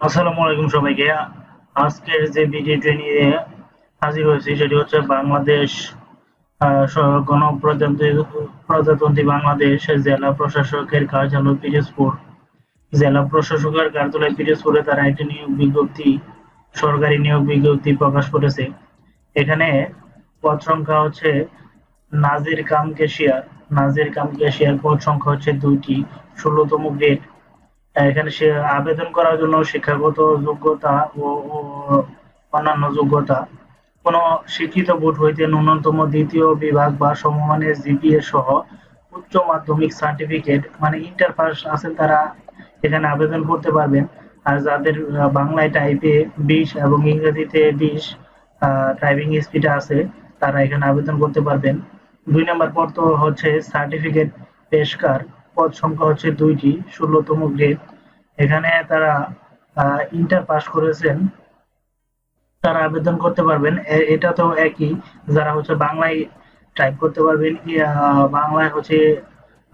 আসসালামু আলাইকুম সবাইকে। আজকের যে ভিডিওটি নিয়ে হাজির হয়েছি সেটি হচ্ছে বাংলাদেশ গণপ্রজাতন্ত্রী, প্রজাতন্ত্রী বাংলাদেশ জেলা প্রশাসকের কার্যালয় পিরোজপুর। জেলা প্রশাসকের কার্যালয় পিরোজপুরে তারা একটি নিয়োগ বিজ্ঞপ্তি, সরকারি নিয়োগ বিজ্ঞপ্তি প্রকাশ করেছে। এখানে পদ সংখ্যা হচ্ছে নাজির কাম ক্যাশিয়ার নাজির কাম ক্যাশিয়ার পদ সংখ্যা হচ্ছে দুইটি, ষোলোতম গ্রেড। এখানে সে আবেদন করার জন্য শিক্ষাগত যোগ্যতা ও অন্যান্য যোগ্যতা। কোন শিক্ষিত বোর্ড হইতে ন্যূনতম দ্বিতীয় বিভাগ বা সমমানের জিপিএ সহ উচ্চ মাধ্যমিক সার্টিফিকেট মানে ইন্টার পাস আছেন তারা এখানে আবেদন করতে পারবেন। আর যাদের বাংলায় টাইপে বিশ এবং ইংরেজিতে বিশ টাইপিং স্পিড আছে, তারা এখানে আবেদন করতে পারবেন। দুই নম্বর তো হচ্ছে সার্টিফিকেট পেশকার। পদ সংখ্যা হচ্ছে দুইটি, ষোলোতম গ্রেড। এখানে তারা ইন্টার পাস করেছেন। তারা আবেদন করতে পারবেন। এটা তো একই, যারা হচ্ছে বাংলায় টাইপ করতে পারবেন। বাংলায় হচ্ছে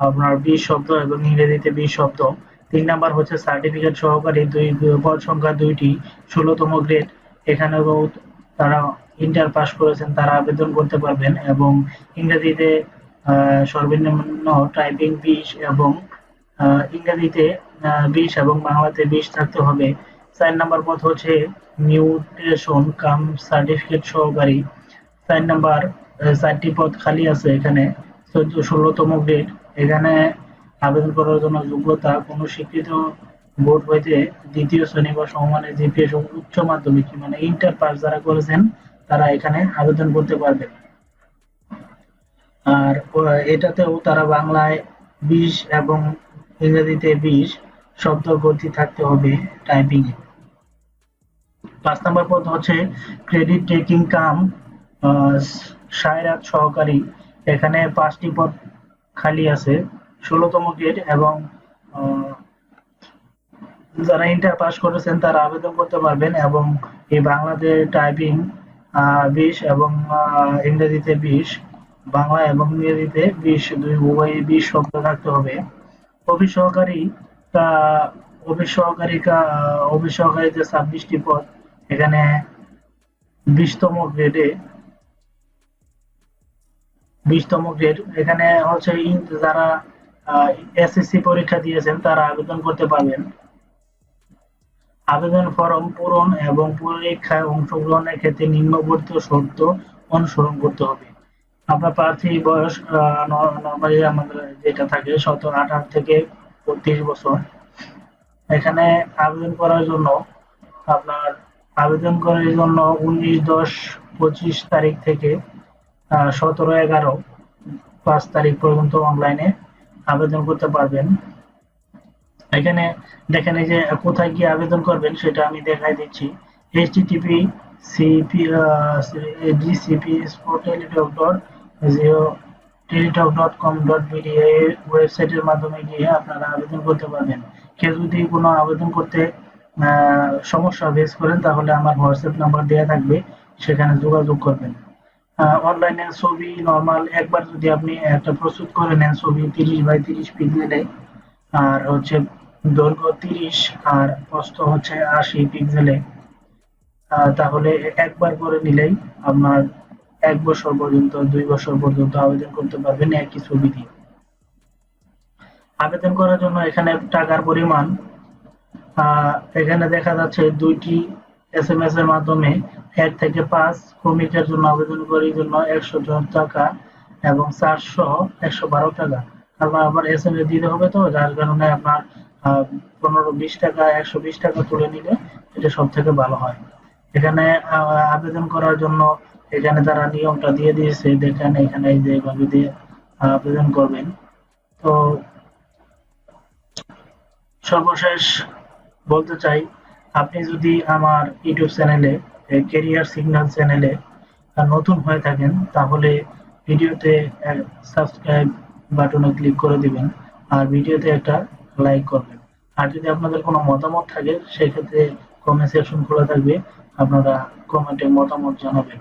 আপনার বিশ শব্দ এবং ইংরেজিতে বিশ শব্দ। তিন নাম্বার হচ্ছে সার্টিফিকেট সহকারী দুই, পদ সংখ্যা দুইটি, ষোলোতম গ্রেড। এখানেও তারা ইন্টার পাস করেছেন, তারা আবেদন করতে পারবেন এবং ইংরেজিতে সর্বনিম্ন টাইপিং বিশ এবং ইংরেজিতে বিশ এবং বাংলাতে বিশ থাকতে হবে। চার নাম্বার পথ হচ্ছে নিউট্রিশন কাম সার্টিফিকেট সহকারী। চার নাম্বার চারটি পদ খালি আছে এখানে। চোদ্দ, ষোলোতম গ্রেড এখানে আবেদন করার জন্য যোগ্যতা, কোনো স্বীকৃত বোর্ড হইতে দ্বিতীয় শ্রেণি বা সমমানের জিপিএস উচ্চ মাধ্যমিক মানে ইন্টার পাস যারা করেছেন, তারা এখানে আবেদন করতে পারবেন। আর এটাতেও তারা বাংলায় বিশ এবং ইংরেজিতে বিশ শব্দ গতি থাকতে হবে টাইপিং এ পাঁচ নম্বর পদ হচ্ছে ক্রেডিট টেকিং কাম সায়রাত সহকারী। এখানে পাঁচটি পদ খালি আছে, ষোলোতম গ্রেড এবং যারা ইন্টার পাস করেছেন তারা আবেদন করতে পারবেন এবং এই বাংলাতে টাইপিং বিশ এবং ইংরেজিতে বিশ। বাংলা এবং ইংরেজিতে বিশ দুই উভয় বিশ শব্দ থাকতে হবে। অফিস সহকারী অফিস সহকারী অফিস সহকারীতে ছাব্বিশটি পদ, এখানে বিশতম গ্রেডে বিশতম গ্রেড এখানে হচ্ছে যারা এসএসসি পরীক্ষা দিয়েছেন, তারা আবেদন করতে পারবেন। আবেদন ফরম পূরণ এবং পরীক্ষায় অংশগ্রহণের ক্ষেত্রে নিম্নবর্তিত শর্ত অনুসরণ করতে হবে। আপনার প্রার্থী বয়স নর্মালি আমাদের যেটা থাকে সতেরো, আঠারো থেকে বত্রিশ বছর। এখানে আবেদন করার জন্য আপনার আবেদন করার জন্য উনিশ, দশ, পঁচিশ তারিখ থেকে সতেরো, এগারো, পাঁচ তারিখ পর্যন্ত অনলাইনে আবেদন করতে পারবেন। এখানে দেখেন এই যে কোথায় গিয়ে আবেদন করবেন সেটা আমি দেখাই দিচ্ছি। Http cp gcp Teletalk dot BD ওয়েবসাইটের মাধ্যমে গিয়ে আপনারা আবেদন করতে পারবেন। কেউ যদি কোনো আবেদন করতে সমস্যা ফেস করেন, তাহলে আমার হোয়াটসঅ্যাপ নাম্বার দেওয়া থাকবে, সেখানে যোগাযোগ করবেন। অনলাইনে ছবি নর্মাল একবার যদি আপনি একটা প্রস্তুত করে নেন ছবি তিরিশ বাই তিরিশ পিক্সেলে আর হচ্ছে দৈর্ঘ্য তিরিশ, আর প্রস্থ হচ্ছে আশি পিক্সেলে তাহলে একবার করে নিলেই আপনার এক বছর পর্যন্ত, দুই বছর পর্যন্ত আবেদন করতে পারবেন একই ছবি দিয়ে। আবেদন করার জন্য এখানে টাকার পরিমাণ এখানে দেখা যাচ্ছে দুইটি এস এম এস এর মাধ্যমে এক থেকে পাঁচ শ্রমিকের জন্য আবেদনকারীর জন্য একশো টাকা এবং চারশো, একশো বারো টাকা। তারপর আবার এস এম এস দিতে হবে তো, যার কারণে আপনার পনেরো বিশ টাকা, একশো বিশ টাকা তুলে নিলে এটা সব থেকে ভালো হয়। এখানে আবেদন করার জন্য এখানে তারা নিয়মটা দিয়ে দিয়েছে, দেখেন এখানে যে এইভাবে দিয়ে আবেদন করবেন। তো সর্বশেষ বলতে চাই, আপনি যদি আমার ইউটিউব চ্যানেলে কেরিয়ার সিগন্যাল চ্যানেলে নতুন হয়ে থাকেন, তাহলে ভিডিওতে সাবস্ক্রাইব বাটনে ক্লিক করে দিবেন, আর ভিডিওতে একটা লাইক করবেন। আর যদি আপনাদের কোনো মতামত থাকে, সেক্ষেত্রে কমেন্ট সেকশন খোলা থাকবে, আপনারা কমেন্টে মতামত জানাবেন।